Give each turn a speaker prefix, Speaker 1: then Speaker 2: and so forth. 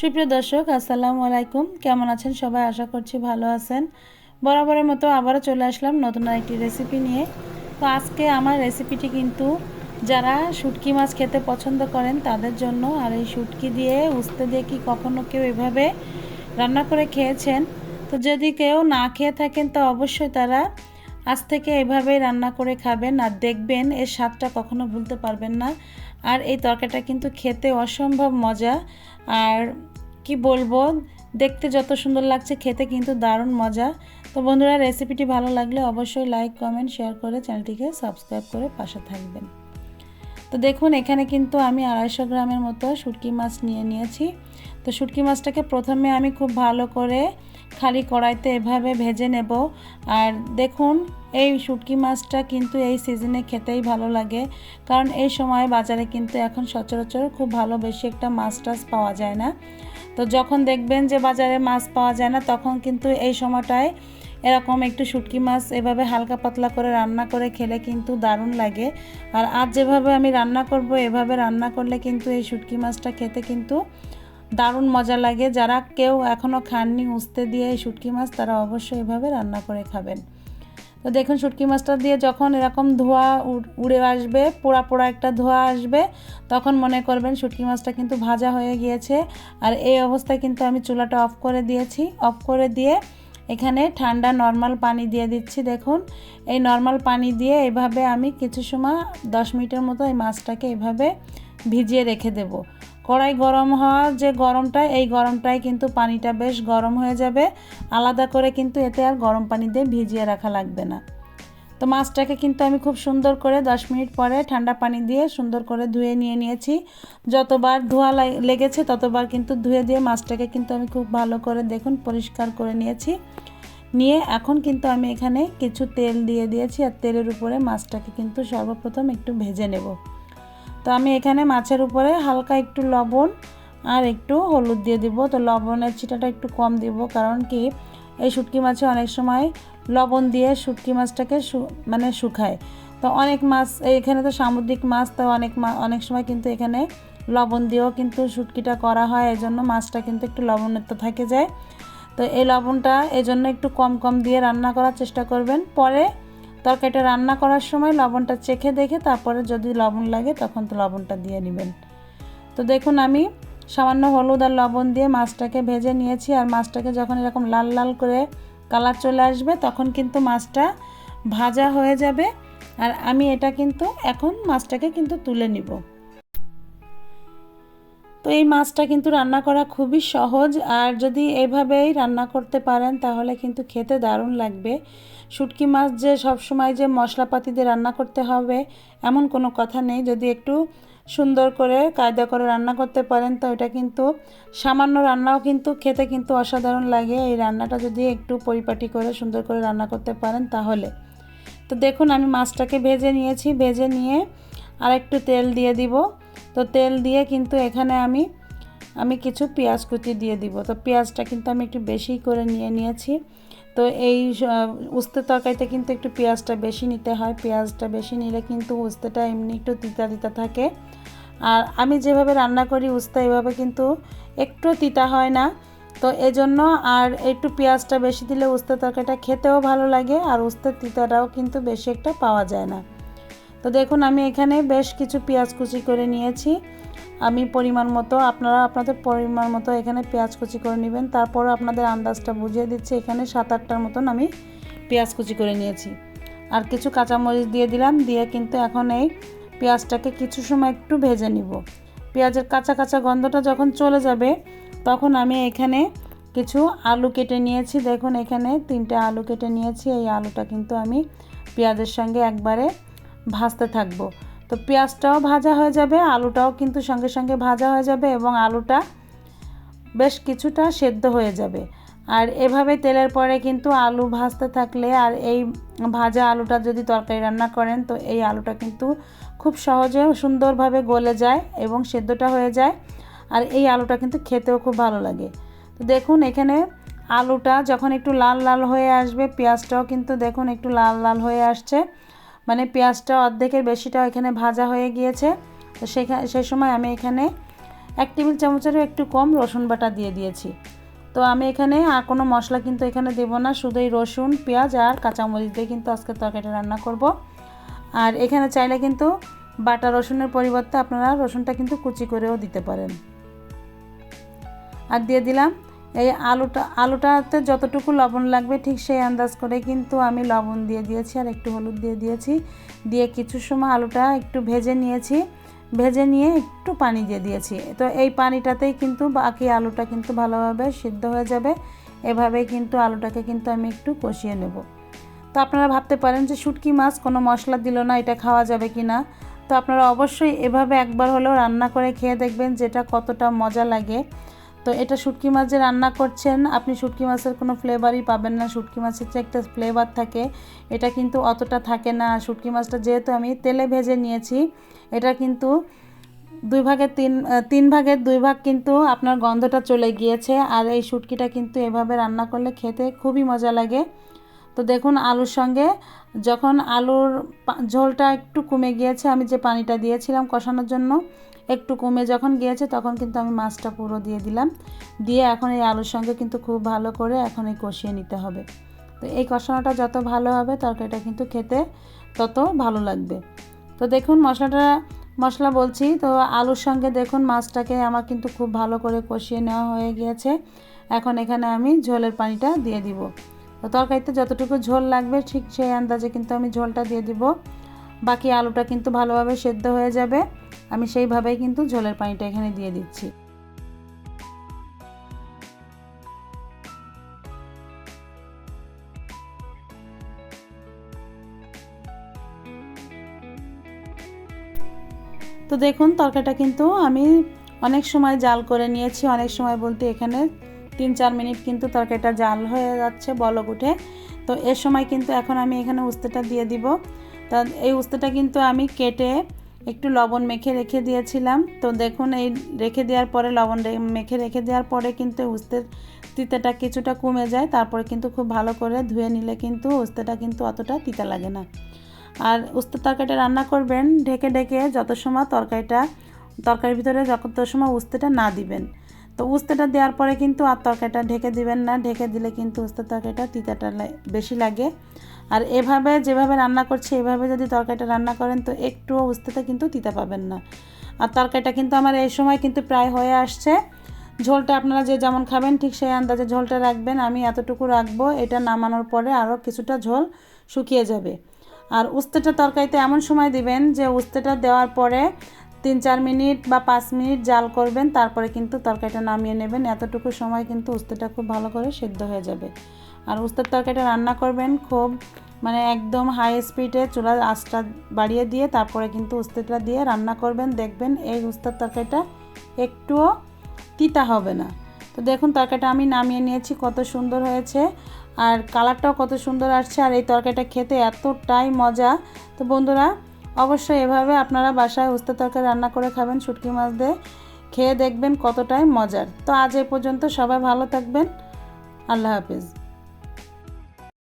Speaker 1: সুপ্রিয় দর্শক, আসসালামু আলাইকুম। কেমন আছেন সবাই? আশা করছি ভালো আছেন। বরাবরের মতো আবারও চলে আসলাম নতুন একটি রেসিপি নিয়ে। তো আজকে আমার রেসিপিটি কিন্তু যারা শুটকি মাছ খেতে পছন্দ করেন, তাদের জন্য আর এই শুটকি দিয়ে উস্তে দিয়ে কি কখনো কেউ এভাবে রান্না করে খেয়েছেন? তো যদি কেউ না খেয়ে থাকেন, তো অবশ্যই তারা আজ থেকে এভাবেই রান্না করে খাবেন আর দেখবেন এর স্বাদটা কখনো ভুলতে পারবেন না। আর এই তরকারিটা কিন্তু খেতে অসম্ভব মজা। আর কি বলব, দেখতে যত সুন্দর লাগছে খেতে কিন্তু দারুণ মজা। তো বন্ধুরা, রেসিপিটি ভালো লাগলে অবশ্যই লাইক, কমেন্ট, শেয়ার করে চ্যানেলটিকে সাবস্ক্রাইব করে পাশে থাকবেন। তো দেখুন, এখানে কিন্তু আমি আড়াইশো গ্রামের মতো শুটকি মাছ নিয়ে নিয়েছি। তো শুটকি মাছটাকে প্রথমে আমি খুব ভালো করে খালি কড়াইতে এভাবে ভেজে নেব। আর দেখুন, এই শুটকি মাছটা কিন্তু এই সিজনে খেতেই ভালো লাগে। কারণ এই সময় বাজারে কিন্তু এখন সচরাচর খুব ভালো বেশি একটা মাছ টাছ পাওয়া যায় না। তো যখন দেখবেন যে বাজারে মাছ পাওয়া যায় না, তখন কিন্তু এই সময়টায় এরকম একটু শুটকি মাছ এভাবে হালকা পাতলা করে রান্না করে খেলে কিন্তু দারুণ লাগে। আর আজ যেভাবে আমি রান্না করব, এভাবে রান্না করলে কিন্তু এই শুটকি মাছটা খেতে কিন্তু দারুণ মজা লাগে। যারা কেউ এখনও খাননি উস্তে দিয়ে এই শুটকি মাছ, তারা অবশ্যই এভাবে রান্না করে খাবেন। তো দেখুন, শুটকি মাছটা দিয়ে যখন এরকম ধোয়া উড়ে আসবে, পোড়া পোড়া একটা ধোয়া আসবে, তখন মনে করবেন শুটকি মাছটা কিন্তু ভাজা হয়ে গিয়েছে। আর এই অবস্থায় কিন্তু আমি চুলাটা অফ করে দিয়েছি। অফ করে দিয়ে এখানে ঠান্ডা নর্মাল পানি দিয়ে দিচ্ছি। দেখুন, এই নর্মাল পানি দিয়ে এভাবে আমি কিছু সময়, দশ মিনিটের মতো এই মাছটাকে এভাবে ভিজিয়ে রেখে দেব। কড়াই গরম হওয়ার যে গরমটা, এই গরমটাই কিন্তু পানিটা বেশ গরম হয়ে যাবে। আলাদা করে কিন্তু এতে আর গরম পানি দিয়ে ভিজিয়ে রাখা লাগবে না। তো মাছটাকে কিন্তু আমি খুব সুন্দর করে দশ মিনিট পরে ঠান্ডা পানি দিয়ে সুন্দর করে ধুয়ে নিয়ে নিয়েছি। যতবার ধোয়া লেগেছে ততবার কিন্তু ধুয়ে দিয়ে মাছটাকে কিন্তু আমি খুব ভালো করে দেখুন পরিষ্কার করে নিয়েছি। নিয়ে এখন কিন্তু আমি এখানে কিছু তেল দিয়ে দিয়েছি আর তেলের উপরে মাছটাকে কিন্তু সর্বপ্রথম একটু ভেজে নেব। আমি এখানে মাছের উপরে হালকা একটু লবণ আর একটু হলুদ দিয়ে দিব। তো লবণের ছিটাটা একটু কম দিব কারণ কি, এই শুটকি মাছে অনেক সময় লবণ দিয়ে শুটকি মাছটাকে মানে শুকায়। তো অনেক মাছ এখানে তো সামুদ্রিক মাছ, তো অনেক অনেক সময় কিন্তু এখানে লবণ দিয়েও কিন্তু শুটকিটা করা হয় এই জন্য মাছটা কিন্তু একটু লবণত্ব থাকে যায়। তো এই লবণটা এই জন্য একটু কম কম দিয়ে রান্না করার চেষ্টা করবেন। পরে তরকারিটা রান্না করার সময় লবণটা চেখে দেখে তারপরে যদি লবণ লাগে তখন তো লবণটা দিয়ে নেবেন। তো দেখুন আমি সামান্য হলুদ আর লবণ দিয়ে মাছটাকে ভেজে নিয়েছি আর মাছটাকে যখন এরকম লাল লাল করে কালার চলে আসবে তখন কিন্তু মাছটা ভাজা হয়ে যাবে। আর আমি এটা কিন্তু এখন মাছটাকে কিন্তু তুলে নিব। তো এই মাছটা কিন্তু রান্না করা খুবই সহজ। আর যদি এভাবেই রান্না করতে পারেন, তাহলে কিন্তু খেতে দারুণ লাগবে। শুটকি মাছ যে সবসময় যে মশলাপাতি দিয়ে রান্না করতে হবে, এমন কোনো কথা নেই। যদি একটু সুন্দর করে কায়দা করে রান্না করতে পারেন, তো এটা কিন্তু সামান্য রান্নাও কিন্তু খেতে কিন্তু অসাধারণ লাগে। এই রান্নাটা যদি একটু পরিপাটি করে সুন্দর করে রান্না করতে পারেন, তাহলে। তো দেখুন, আমি মাছটাকে ভেজে নিয়েছি। ভেজে নিয়ে আর একটু তেল দিয়ে দিব। তো তেল দিয়ে কিন্তু এখানে আমি আমি কিছু পেঁয়াজ কুচি দিয়ে দিব। তো পেঁয়াজটা কিন্তু আমি একটু বেশি করে নিয়ে নিয়েছি। তো এই উস্তে তরকারিতে কিন্তু একটু পেঁয়াজটা বেশি নিতে হয়। পেঁয়াজটা বেশি নিলে কিন্তু উস্তেটা এমনি একটু তিতা তিতা থাকে। আর আমি যেভাবে রান্না করি উস্তা এভাবে কিন্তু একটু তিতা হয় না। তো এজন্য আর একটু পেঁয়াজটা বেশি দিলে উস্তে তরকারিটা খেতেও ভালো লাগে। আর উস্তের তিতাটাও কিন্তু বেশি একটা পাওয়া যায় না। তো দেখুন, আমি এখানে বেশ কিছু পেঁয়াজ কুচি করে নিয়েছি। আমি পরিমাণ মতো, আপনারা আপনাদের পরিমাণ মতো এখানে পেঁয়াজ কুচি করে নেবেন। তারপর আপনাদের আন্দাজটা বুঝিয়ে দিচ্ছি, এখানে সাত আটটার মতন আমি পেঁয়াজ কুচি করে নিয়েছি। আর কিছু কাঁচামরিচ দিয়ে দিলাম, দিয়ে কিন্তু এখন এই পেঁয়াজটাকে কিছু সময় একটু ভেজে নিব। পেঁয়াজের কাঁচা কাঁচা গন্ধটা যখন চলে যাবে, তখন আমি এখানে কিছু আলু কেটে নিয়েছি। দেখুন, এখানে তিনটে আলু কেটে নিয়েছি। এই আলুটা কিন্তু আমি পেঁয়াজের সঙ্গে একবারে ভাজতে থাকব। তো পেঁয়াজটাও ভাজা হয়ে যাবে, আলুটাও কিন্তু সঙ্গে সঙ্গে ভাজা হয়ে যাবে এবং আলুটা বেশ কিছুটা সেদ্ধ হয়ে যাবে। আর এভাবে তেলের পরে কিন্তু আলু ভাজতে থাকলে আর এই ভাজা আলুটা যদি তরকারি রান্না করেন, তো এই আলুটা কিন্তু খুব সহজে সুন্দরভাবে গলে যায় এবং সেদ্ধটা হয়ে যায়। আর এই আলুটা কিন্তু খেতেও খুব ভালো লাগে। তো দেখুন এখানে আলুটা যখন একটু লাল লাল হয়ে আসবে, পেঁয়াজটাও কিন্তু দেখুন একটু লাল লাল হয়ে আসছে। মানে পেঁয়াজটা অর্ধেকের বেশিটা এখানে ভাজা হয়ে গিয়েছে। তো সেখানে সেই সময় আমি এখানে এক টেবিল চামচেরও একটু কম রসুন বাটা দিয়ে দিয়েছি। তো আমি এখানে আর কোনো মশলা কিন্তু এখানে দেবো না শুধু এই রসুন, পেঁয়াজ আর কাঁচামরিচ দিয়ে কিন্তু আজকে তরকারিটা রান্না করব। আর এখানে চাইলে কিন্তু বাটা রসুনের পরিবর্তে আপনারা রসুনটা কিন্তু কুচি করেও দিতে পারেন। আর দিয়ে দিলাম এই আলুটা, আলুটাতে যতটুকু লবণ লাগবে ঠিক সেই আন্দাজ করে কিন্তু আমি লবণ দিয়ে দিয়েছি আর একটু হলুদ দিয়ে দিয়েছি। দিয়ে কিছু সময় আলুটা একটু ভেজে নিয়েছি। ভেজে নিয়ে একটু পানি দিয়ে দিয়েছি। তো এই পানিটাতেই কিন্তু বাকি আলুটা কিন্তু ভালোভাবে সিদ্ধ হয়ে যাবে। এভাবেই কিন্তু আলুটাকে কিন্তু আমি একটু কষিয়ে নেব। তো আপনারা ভাবতে পারেন যে শুটকি মাছ কোনো মশলা দিল না, এটা খাওয়া যাবে কি না? তো আপনারা অবশ্যই এভাবে একবার হলেও রান্না করে খেয়ে দেখবেন যেটা কতটা মজা লাগে। তো এটা শুটকি মাছ রান্না করছেন, আপনি শুটকি মাছের কোনো ফ্লেভারই পাবেন না। শুটকি মাছের যে একটা ফ্লেভার থাকে, এটা কিন্তু অতটা থাকে না। শুটকি মাছটা যেহেতু আমি তেলে ভেজে নিয়েছি, এটা কিন্তু দুই ভাগের তিন তিন ভাগের দুই ভাগ কিন্তু আপনার গন্ধটা চলে গিয়েছে। আর এই শুটকিটা কিন্তু এভাবে রান্না করলে খেতে খুবই মজা লাগে। তো দেখুন আলুর সঙ্গে, যখন আলুর ঝোলটা একটু কমে গিয়েছে, আমি যে পানিটা দিয়েছিলাম কষানোর জন্য একটু কমে যখন গিয়েছে তখন কিন্তু আমি মাছটা পুরো দিয়ে দিলাম। দিয়ে এখন এই আলুর সঙ্গে কিন্তু খুব ভালো করে এখন এই কষিয়ে নিতে হবে। তো এই কষানোটা যত ভালো হবে তরকারিটা কিন্তু খেতে তত ভালো লাগবে। তো দেখুন মশলাটা, মশলা বলছি, তো আলুর সঙ্গে দেখুন মাছটাকে আমার কিন্তু খুব ভালো করে কষিয়ে নেওয়া হয়ে গিয়েছে। এখন এখানে আমি ঝোলের পানিটা দিয়ে দিব। তো তরকারিতে যতটুকু ঝোল লাগবে ঠিক সেই আন্দাজে কিন্তু আমি ঝোলটা দিয়ে দিব। বাকি আলুটা কিন্তু ভালোভাবে সেদ্ধ হয়ে যাবে। আমি সেইভাবেই কিন্তু ঝোলের পানিটা এখানে দিয়ে দিচ্ছি। তো দেখুন, তরকারিটা কিন্তু আমি অনেক সময় জাল করে নিয়েছি, অনেক সময় বলতে এখানে তিন চার মিনিট কিন্তু তরকারিটা জাল হয়ে যাচ্ছে বলক উঠে। তো এর সময় কিন্তু এখন আমি এখানে উস্তেটা দিয়ে দিব। তা এই উস্তেটা কিন্তু আমি কেটে একটু লবণ মেখে রেখে দিয়েছিলাম। তো দেখুন, এই রেখে দেওয়ার পরে, লবণ মেখে রেখে দেওয়ার পরে কিন্তু উস্তের তিতাটা কিছুটা কমে যায়। তারপরে কিন্তু খুব ভালো করে ধুয়ে নিলে কিন্তু উস্তেটা কিন্তু অতটা তিতা লাগে না। আর উস্তের তরকারিটা রান্না করবেন, ঢেকে ঢেকে যত সময় তরকারিটা, তরকারির ভিতরে যত সময় উস্তেটা না দিবেন। তো উস্তেটা দেওয়ার পরে কিন্তু আর তরকারিটা ঢেকে দিবেন না। ঢেকে দিলে কিন্তু উস্তের তরকারিটা তিতাটা বেশি লাগে। আর এভাবে যেভাবে রান্না করছি, এভাবে যদি তরকারিটা রান্না করেন, তো একটুও উস্তেতে কিন্তু তিতা পাবেন না। আর তরকারিটা কিন্তু আমার এই সময় কিন্তু প্রায় হয়ে আসছে। ঝোলটা আপনারা যে যেমন খাবেন, ঠিক সেই আন্দাজে ঝোলটা রাখবেন। আমি এতটুকু রাখব, এটা নামানোর পরে আরও কিছুটা ঝোল শুকিয়ে যাবে। আর উস্তেটা তরকারিতে এমন সময় দিবেন যে উস্তেটা দেওয়ার পরে তিন চার মিনিট বা পাঁচ মিনিট জাল করবেন, তারপরে কিন্তু তরকারিটা নামিয়ে নেবেন। এতটুকু সময় কিন্তু উস্তেটা খুব ভালো করে সেদ্ধ হয়ে যাবে। আর উস্তের তরকারিটা রান্না করবেন খুব মানে একদম হাই স্পিডে চুলার আঁচটা বাড়িয়ে দিয়ে, তারপরে কিন্তু উস্তেটা দিয়ে রান্না করবেন, দেখবেন এই উস্তের তরকারিটা একটুও তিতা হবে না। তো দেখুন, তরকারিটা আমি নামিয়ে নিয়েছি, কত সুন্দর হয়েছে। আর কালারটাও কত সুন্দর আসছে। আর এই তরকারিটা খেতে এতটাই মজা। তো বন্ধুরা অবশ্যই এভাবে আপনারা বাসায় উস্তা তরকারি রান্না করে খাবেন, শুটকি মাছ দিয়ে খেয়ে দেখবেন কতটাই মজার। তো আজ এ পর্যন্ত সবাই ভালো থাকবেন। আল্লাহ হাফিজ।